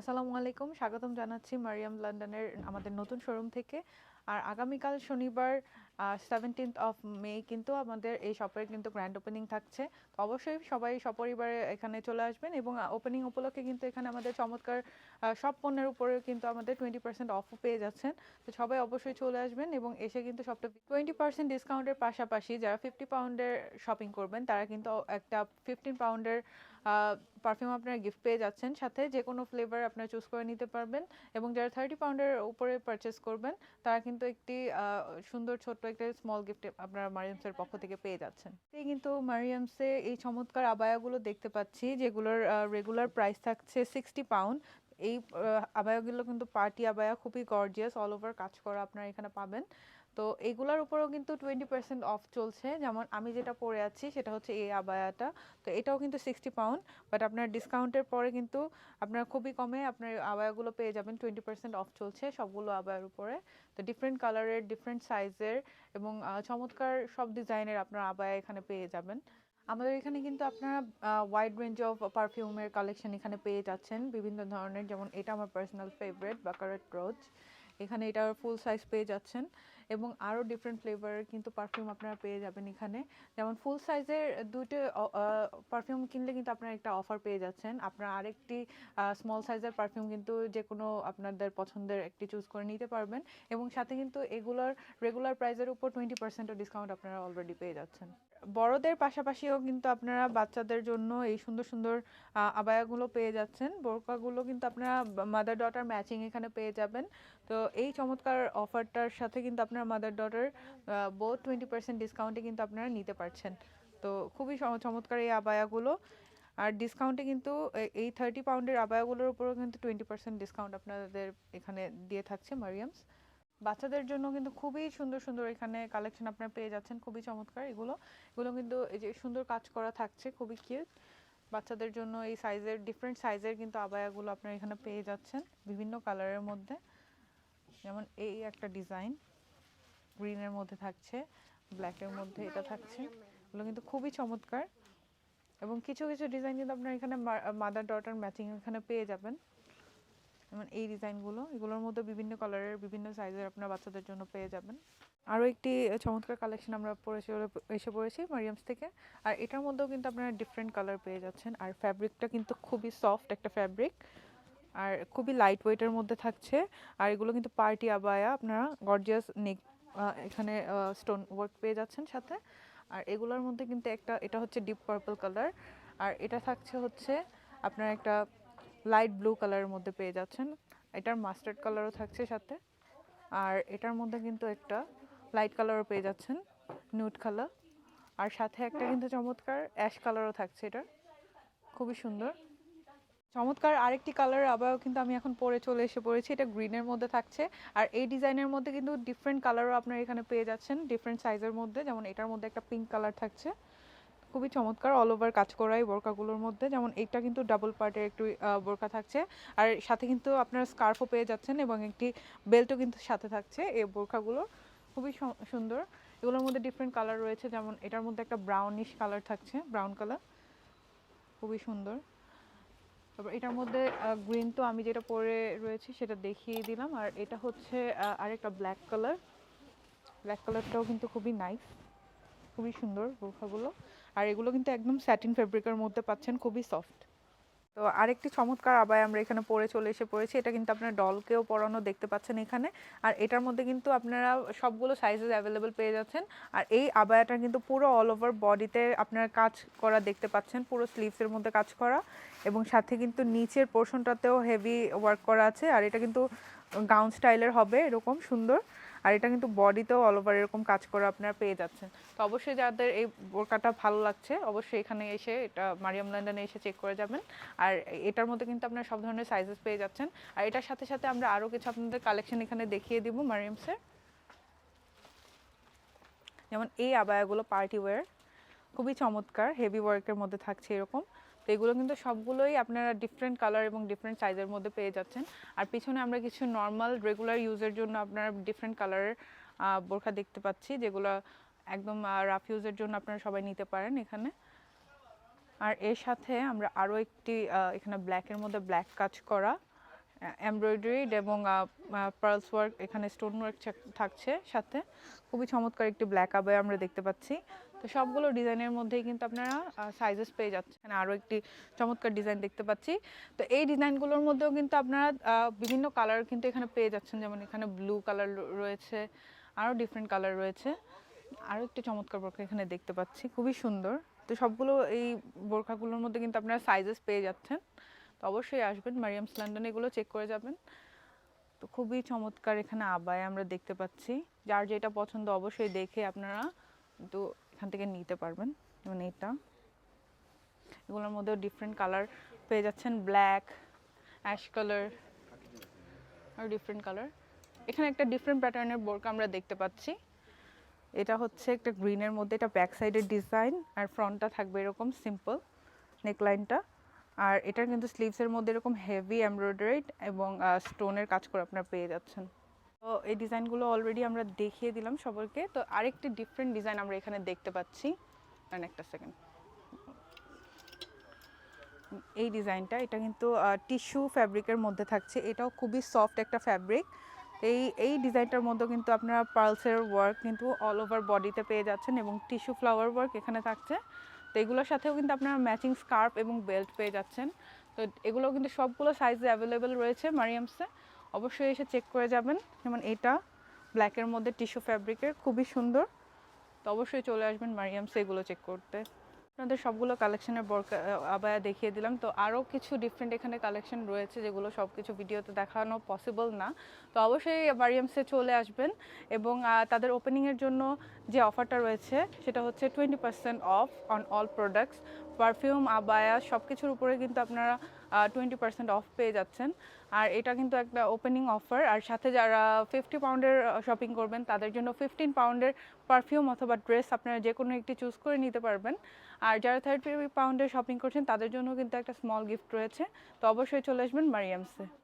আসসালামু আলাইকুম। স্বাগতম জানাচ্ছি মারিয়াম লন্ডনের আমাদের নতুন শোরুম থেকে। আর আগামীকাল শনিবার সেভেন্টিন্থ অফ মে কিন্তু আমাদের এই শপের কিন্তু গ্র্যান্ড ওপেনিং থাকছে। তো অবশ্যই সবাই সপরিবারে এখানে চলে আসবেন এবং ওপেনিং উপলক্ষে কিন্তু এখানে আমাদের চমৎকার সব পণ্যের উপরে কিন্তু আমাদের টোয়েন্টি পার্সেন্ট অফও পেয়ে যাচ্ছেন। তো সবাই অবশ্যই চলে আসবেন এবং এসে কিন্তু সবটা টোয়েন্টি পার্সেন্ট ডিসকাউন্টের পাশাপাশি যারা ফিফটি পাউন্ডের শপিং করবেন, তারা কিন্তু একটা ফিফটিন পাউন্ডের পারফিউম আপনারা গিফট পেয়ে যাচ্ছেন। সাথে যে কোনো ফ্লেভার আপনারা চুজ করে নিতে পারবেন এবং যারা থার্টি পাউন্ডের উপরে পারচেস করবেন, তারা কিন্তু একটি আহ, সুন্দর ছোট্ট একটা স্মল গিফট আপনারা মারিয়ামসের পক্ষ থেকে পেয়ে যাচ্ছেন। কিন্তু মারিয়ামসে এই চমৎকার আবায়াগুলো দেখতে পাচ্ছি যেগুলোর রেগুলার প্রাইস থাকছে সিক্সটি পাউন্ড এই আবায়াগুলো কিন্তু পার্টি আবায়া খুবই গর্জিয়াস অল ওভার কাজ করা আপনারা এখানে পাবেন। তো এইগুলোর উপরেও কিন্তু টোয়েন্টি পার্সেন্ট অফ চলছে। যেমন আমি যেটা পরে আছি, সেটা হচ্ছে এই আবায়াটা। তো এটাও কিন্তু সিক্সটি পাউন্ড বাট আপনার ডিসকাউন্টের পরে কিন্তু আপনার খুবই কমে আপনার আবায়াগুলো পেয়ে যাবেন। টোয়েন্টি পার্সেন্ট অফ চলছে সবগুলো আবায়ার উপরে। তো ডিফারেন্ট কালারের ডিফারেন্ট সাইজের এবং চমৎকার সব ডিজাইনের আপনার আবায়া এখানে পেয়ে যাবেন। আমাদের এখানে কিন্তু আপনারা ওয়াইড রেঞ্জ অফ পারফিউমের কালেকশন এখানে পেয়ে যাচ্ছেন। বিভিন্ন ধরনের, যেমন এটা আমার পার্সোনাল ফেভারিট বাকারেট রোজ এখানে এটার ফুল সাইজ পেয়ে যাচ্ছেন। এবং আরও ডিফারেন্ট ফ্লেভারের কিন্তু পারফিউম আপনারা পেয়ে যাবেন এখানে। যেমন ফুল সাইজের দুটো পারফিউম কিনলে কিন্তু আপনারা একটা অফার পেয়ে যাচ্ছেন। আপনারা আরেকটি স্মল সাইজের পারফিউম কিন্তু যে কোনো আপনাদের পছন্দের একটি চুজ করে নিতে পারবেন। এবং সাথে কিন্তু এগুলোর রেগুলার প্রাইসের উপর টোয়েন্টি পার্সেন্টও ডিসকাউন্ট আপনারা অলরেডি পেয়ে যাচ্ছেন। বড়দের পাশাপাশিও কিন্তু আপনারা বাচ্চাদের জন্য এই সুন্দর সুন্দর আবায়াগুলো পেয়ে যাচ্ছেন। বোরকাগুলো কিন্তু আপনারা মাদার ডটার ম্যাচিং এখানে পেয়ে যাবেন। তো এই চমৎকার অফারটার সাথে কিন্তু আপনার mother daughter both twenty percent ডিসকাউন্টে কিন্তু আপনারা নিতে পারছেন। তো খুবই চমৎকার এই আবায়াগুলো। আর ডিসকাউন্টে কিন্তু এই থার্টি পাউন্ডের আবায়াগুলোর উপরেও কিন্তু টোয়েন্টি পার্সেন্ট ডিসকাউন্ট আপনাদের এখানে দিয়ে থাকছে মারিয়ামস। বাচ্চাদের জন্য কিন্তু খুবই সুন্দর সুন্দর এখানে কালেকশন আপনারা পেয়ে যাচ্ছেন, খুবই চমৎকার এগুলো। এগুলো কিন্তু এই যে সুন্দর কাজ করা থাকছে, খুবই কিউট বাচ্চাদের জন্য এই সাইজের ডিফারেন্ট সাইজের কিন্তু আবায়াগুলো আপনারা এখানে পেয়ে যাচ্ছেন বিভিন্ন কালারের মধ্যে। যেমন এই একটা ডিজাইন গ্রিনের মধ্যে থাকছে, ব্ল্যাকের মধ্যে এটা থাকছে, এগুলো কিন্তু খুবই চমৎকার। এবং কিছু কিছু ডিজাইন কিন্তু আপনার এখানে মাদার ডটার ম্যাচিং এখানে পেয়ে যাবেন। যেমন এই ডিজাইনগুলো, এগুলোর মধ্যে বিভিন্ন কালারের, বিভিন্ন সাইজের আপনার বাচ্চাদের জন্য পেয়ে যাবেন। আরও একটি চমৎকার কালেকশন আমরা পরে এসে পড়েছি মারিয়ামস থেকে। আর এটার মধ্যেও কিন্তু আপনারা ডিফারেন্ট কালার পেয়ে যাচ্ছেন। আর ফ্যাব্রিকটা কিন্তু খুবই সফট একটা ফ্যাব্রিক আর খুবই লাইট ওয়েটের মধ্যে থাকছে। আর এগুলো কিন্তু পার্টি আবায়া আপনারা গর্জিয়াস নেক এখানে স্টোন ওয়ার্ক পেয়ে যাচ্ছেন সাথে। আর এগুলোর মধ্যে কিন্তু একটা, এটা হচ্ছে ডিপ পার্পল কালার আর এটা থাকছে হচ্ছে আপনার একটা লাইট ব্লু কালারের মধ্যে পেয়ে যাচ্ছেন। এটার মাস্টার্ড কালারও থাকছে সাথে। আর এটার মধ্যে কিন্তু একটা লাইট কালারও পেয়ে যাচ্ছেন নিউড কালার আর সাথে একটা কিন্তু চমৎকার অ্যাশ কালারও থাকছে এটা খুবই সুন্দর। চমৎকার আরেকটি কালার আবার কিন্তু আমি এখন পরে চলে এসে পড়েছি। এটা গ্রিনের মধ্যে থাকছে। আর এই ডিজাইনের মধ্যে কিন্তু ডিফারেন্ট কালারও আপনারা এখানে পেয়ে যাচ্ছেন ডিফারেন্ট সাইজের মধ্যে। যেমন এটার মধ্যে একটা পিঙ্ক কালার থাকছে। খুবই চমৎকার অল ওভার কাজ করা এই বোরকাগুলোর মধ্যে। যেমন এটা কিন্তু ডাবল পার্টের একটু বোরকা থাকছে। আর সাথে কিন্তু আপনারা স্কার্ফও পেয়ে যাচ্ছেন এবং একটি বেল্টও কিন্তু সাথে থাকছে এই বোরকাগুলো খুবই সুন্দর। এগুলোর মধ্যে ডিফারেন্ট কালার রয়েছে। যেমন এটার মধ্যে একটা ব্রাউনিশ কালার থাকছে ব্রাউন কালার খুবই সুন্দর। তারপর এটার মধ্যে গ্রিন তো আমি যেটা পরে রয়েছি সেটা দেখিয়ে দিলাম। আর এটা হচ্ছে আরেকটা ব্ল্যাক কালার ব্ল্যাক কালারটাও কিন্তু খুবই নাইস খুবই সুন্দর বোরখাগুলো আর এগুলো কিন্তু একদম স্যাটিন ফেব্রিকের মধ্যে পাচ্ছেন, খুবই সফট তো আরেকটি চমৎকার আবায় আমরা এখানে পরে চলে এসে পড়েছি। এটা কিন্তু আপনার ডলকেও পরানো দেখতে পাচ্ছেন এখানে। আর এটার মধ্যে কিন্তু আপনারা সবগুলো সাইজেস অ্যাভেলেবেল পেয়ে যাচ্ছেন। আর এই আবায়াটা কিন্তু পুরো অল ওভার বডিতে আপনারা কাজ করা দেখতে পাচ্ছেন। পুরো স্লিভসের মধ্যে কাজ করা। এবং সাথে কিন্তু নিচের পোর্শনটাতেও হেভি ওয়ার্ক করা আছে। আর এটা কিন্তু গাউন স্টাইলের হবে এরকম সুন্দর। আর এটা কিন্তু বডিতেও অল ওভার এরকম কাজ করা আপনারা পেয়ে যাচ্ছেন। তো অবশ্যই যাদের এই বোরকাটা ভালো লাগছে, অবশ্যই এখানে এসে এটা মারিয়াম লন্ডনে এসে চেক করে যাবেন। আর এটার মধ্যে কিন্তু আপনারা সব ধরনের সাইজেস পেয়ে যাচ্ছেন। আর এটার সাথে সাথে আমরা আরও কিছু আপনাদের কালেকশন এখানে দেখিয়ে দিব মারিয়ামসের যেমন এই আবায়াগুলো পার্টি ওয়্যার খুবই চমৎকার হেভি ওয়ার্কের মধ্যে থাকছে এরকম। এগুলো কিন্তু সবগুলোই আপনারা ডিফারেন্ট কালার এবং ডিফারেন্ট সাইজের মধ্যে পেয়ে যাচ্ছেন। আর পিছনে আমরা কিছু নর্মাল রেগুলার ইউজের জন্য আপনারা ডিফারেন্ট কালারের বোরখা দেখতে পাচ্ছি, যেগুলো একদম রাফ ইউজের জন্য আপনারা সবাই নিতে পারেন এখানে। আর এর সাথে আমরা আরও একটি এখানে ব্ল্যাকের মধ্যে ব্ল্যাক কাজ করা এমব্রয়ডারিড এবং পার্লস ওয়ার্ক এখানে স্টোন ওয়ার্ক থাকছে সাথে। খুবই চমৎকার একটি ব্ল্যাক আবে আমরা দেখতে পাচ্ছি। তো সবগুলো ডিজাইনের মধ্যেই কিন্তু আপনারা সাইজেস পেয়ে যাচ্ছেন। আরও একটি চমৎকার ডিজাইন দেখতে পাচ্ছি। তো এই ডিজাইনগুলোর মধ্যেও কিন্তু আপনারা বিভিন্ন কালার কিন্তু এখানে পেয়ে যাচ্ছেন। যেমন এখানে ব্লু কালার রয়েছে আরও ডিফারেন্ট কালার রয়েছে। আরও একটি চমৎকার বোরখা এখানে দেখতে পাচ্ছি, খুবই সুন্দর। তো সবগুলো এই বোরখাগুলোর মধ্যে কিন্তু আপনারা সাইজেস পেয়ে যাচ্ছেন। তো অবশ্যই আসবেন মারিয়ামস লন্ডন এগুলো চেক করে যাবেন। তো খুবই চমৎকার এখানে আবায় আমরা দেখতে পাচ্ছি। যার যেটা পছন্দ অবশ্যই দেখে আপনারা কিন্তু এখান থেকে নিতে পারবেন যেমন এটা। এগুলোর মধ্যেও ডিফারেন্ট কালার পেয়ে যাচ্ছেন ব্ল্যাক অ্যাশ কালার আর ডিফারেন্ট কালার এখানে একটা ডিফারেন্ট প্যাটার্নের বোরকা আমরা দেখতে পাচ্ছি। এটা হচ্ছে একটা গ্রিনের মধ্যে, এটা ব্যাক সাইডের ডিজাইন আর ফ্রন্টটা থাকবে এরকম সিম্পল নেকলাইনটা আর এটার কিন্তু স্লিভসের মধ্যে এরকম হেভি এমব্রয়ডারিড এবং স্টোনের কাজ করে আপনারা পেয়ে যাচ্ছেন। তো এই ডিজাইনগুলো অলরেডি আমরা দেখিয়ে দিলাম সবাইকে। তো আরেকটি ডিফারেন্ট ডিজাইন আমরা এখানে দেখতে পাচ্ছি। একটা সেকেন্ড এই ডিজাইনটা, এটা কিন্তু টিস্যু ফ্যাব্রিকের মধ্যে থাকছে। এটাও খুবই সফট একটা ফ্যাব্রিক এই এই ডিজাইনটার মধ্যে কিন্তু আপনারা পার্লসের ওয়ার্ক কিন্তু অল ওভার বডিতে পেয়ে যাচ্ছেন এবং টিস্যু ফ্লাওয়ার ওয়ার্ক এখানে থাকছে। তো এগুলোর সাথেও কিন্তু আপনারা ম্যাচিং স্কার্ফ এবং বেল্ট পেয়ে যাচ্ছেন। তো এগুলো কিন্তু সবগুলো সাইজে অ্যাভেলেবেল রয়েছে মারিয়ামসে। অবশ্যই এসে চেক করে যাবেন। যেমন এটা ব্ল্যাকের মধ্যে টিস্যু ফ্যাব্রিকের খুবই সুন্দর। তো অবশ্যই চলে আসবেন মারিয়ামসে এগুলো চেক করতে। আপনাদের সবগুলো কালেকশনের বরকা আবায়া দেখিয়ে দিলাম। তো আরও কিছু ডিফারেন্ট এখানে কালেকশন রয়েছে, যেগুলো সব কিছু ভিডিওতে দেখানো পসিবল না। তো অবশ্যই মারিয়ামসে চলে আসবেন এবং তাদের ওপেনিংয়ের জন্য যে অফারটা রয়েছে, সেটা হচ্ছে twenty percent off on all products perfume abaya সব কিছুর উপরে কিন্তু আপনারা টোয়েন্টি পার্সেন্ট অফ পেয়ে যাচ্ছেন। আর এটা কিন্তু একটা ওপেনিং অফার আর সাথে যারা ফিফটি পাউন্ডের শপিং করবেন, তাদের জন্য ফিফটিন পাউন্ডের পারফিউম অথবা ড্রেস আপনারা যে কোনো একটি চুজ করে নিতে পারবেন। আর যারা থার্টি পাউন্ডের শপিং করছেন, তাদের জন্য কিন্তু একটা স্মল গিফট রয়েছে। তো অবশ্যই চলে আসবেন মারিয়ামসে।